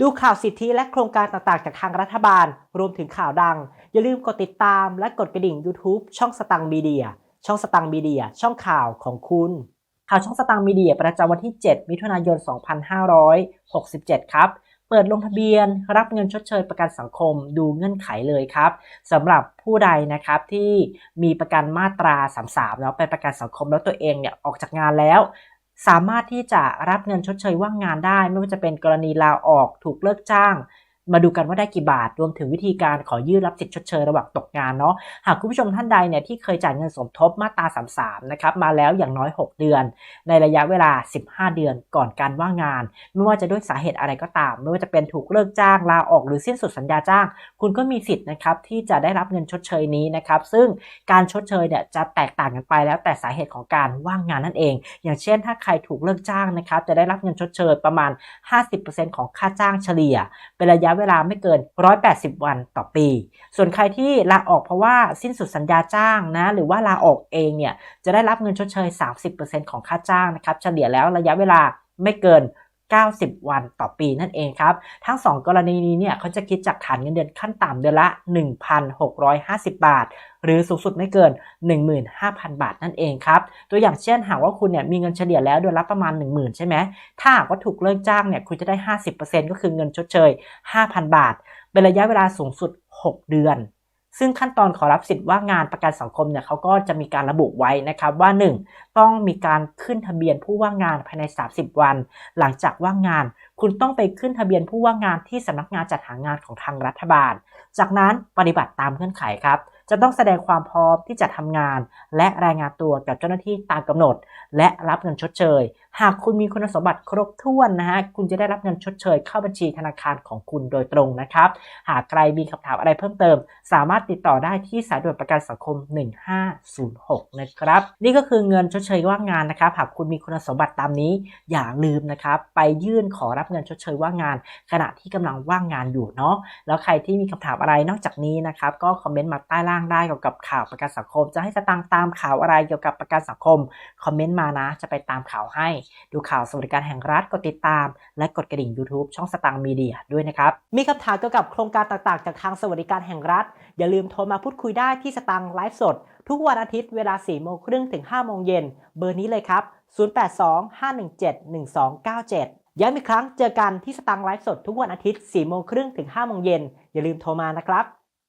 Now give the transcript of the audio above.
ดูข่าวสิทธิและโครงการต่างๆ จากทางรัฐบาล รวมถึงข่าวดัง อย่าลืมกดติดตามและกดกระดิ่ง YouTube ช่องสตังมีเดีย ช่องสตังมีเดีย ช่องข่าวของคุณ ข่าวช่องสตังมีเดียประจำวันที่ 7 มิถุนายน 2567 ครับ เปิดลงทะเบียน รับเงินชดเชยประกันสังคม ดูเงื่อนไขเลยครับสำหรับผู้ใดนะครับที่มีประกันมาตรา 33 แล้วเป็นประกันสังคมแล้วตัวเองเนี่ยออกจากงานแล้ว สามารถที่จะรับเงินชดเชยว่างงานได้ ไม่ว่าจะเป็นกรณีลาออกถูกเลิกจ้าง มาดูกันว่าได้กี่บาทรวมถึงวิธีการขอยื่นรับสิทธิ์ชดเชยระหว่างตกงานเนาะหากคุณผู้ชมท่านใดเนี่ยที่เคยจ่ายเงินสมทบมาตรา 33 นะครับมาแล้วอย่างน้อย 6 เดือน ในระยะเวลา 15 เดือนก่อนการว่างงาน ไม่ว่าจะด้วยสาเหตุอะไรก็ตาม ไม่ว่าจะเป็นถูกเลิกจ้างลาออกหรือสิ้นสุดสัญญาจ้าง คุณก็มีสิทธิ์นะครับที่จะได้รับเงินชดเชยนี้นะครับซึ่งการชดเชยเนี่ยจะแตกต่างกันไปแล้วแต่สาเหตุของการว่างงานนั่นเอง อย่างเช่น ถ้าใครถูกเลิกจ้างนะครับจะได้รับเงินชดเชยประมาณ 50%ของค่าจ้างเฉลี่ยเป็นระยะเวลาไม่เกิน 180 วันต่อปี ส่วนใครที่ลาออกเพราะว่าสิ้นสุดสัญญาจ้างนะ หรือว่าลาออกเองเนี่ย จะได้รับเงินชดเชย 30%ของค่าจ้างนะครับ เฉลี่ยแล้วระยะเวลาไม่เกิน 90 วันต่อปีนั่นเองครับ ทั้ง 2 กรณีนี้เนี่ยเขาจะคิดจากฐานเงินเดือนขั้นต่ำเดือนละ 1,650 บาท หรือสูงสุดไม่เกิน 15,000 บาทนั่นเองครับ ตัวอย่างเช่นหากว่าคุณเนี่ยมีเงินเฉลี่ยแล้วเดือนละประมาณ 10,000 ใช่ไหม ถ้าหากว่าถูกเลิกจ้างเนี่ยคุณจะได้ 50%ก็คือเงินชดเชย 5,000 บาท เป็นระยะเวลาสูงสุด 6 เดือน ซึ่งขั้นตอนขอรับสิทธิ์ว่างงานประกันสังคมเนี่ยเขาก็จะมีการระบุไว้นะครับว่า 1. ต้องมีการขึ้นทะเบียนผู้ว่างงานภายใน 30 วัน หลังจากว่างงาน คุณต้องไปขึ้นทะเบียนผู้ว่างงานที่สำนักงานจัดหางานของทางรัฐบาล จากนั้นปฏิบัติตามเงื่อนไขครับ จะต้องแสดงความพร้อมที่จะทำงาน และรายงานตัวกับเจ้าหน้าที่ตามกำหนด และรับเงินชดเชย หากคุณมีคุณสมบัติครบถ้วนนะฮะคุณจะได้รับเงินชดเชย เข้าบัญชีธนาคารของคุณโดยตรงนะครับ หากใครมีคำถามอะไรเพิ่มเติม สามารถติดต่อได้ที่สายด่วนประกันสังคม 1506 นะครับ นี่ก็คือเงินชดเชยว่างงานนะครับ หากคุณมีคุณสมบัติตามนี้ อย่าลืมนะครับไปยื่นขอรับเงินชดเชยว่างงาน ขณะที่กำลังว่างงานอยู่เนาะแล้วใครที่มีคำถามอะไรนอกจากนี้นะครับก็คอมเมนต์มาใต้ล่างได้เกี่ยวกับข่าวประกันสังคม จะให้สตางค์ตามข่าวอะไรเกี่ยวกับประกันสังคม คอมเมนต์มานะ จะไปตามข่าวให้ ดูข่าวสวัสดิการแห่งรัฐกดติดตาม และกดกระดิ่ง YouTube ช่องสตางค์มีเดียด้วยนะครับ มีคำถามเกี่ยวกับโครงการต่างๆ จากทางสวัสดิการแห่งรัฐ อย่าลืมโทรมาพูดคุยได้ที่สตางค์ไลฟ์สด ทุกวันอาทิตย์เวลา4โมงครึ่งถึง5โมงเย็นเบอร์นี้เลยครับ 0825171297ย้ำอีกครั้งเจอกันที่สตางค์ไลฟ์สดทุกวันอาทิตย์4โมงครึ่งถึง5โมงเย็น อย่าลืมโทรมานะครับ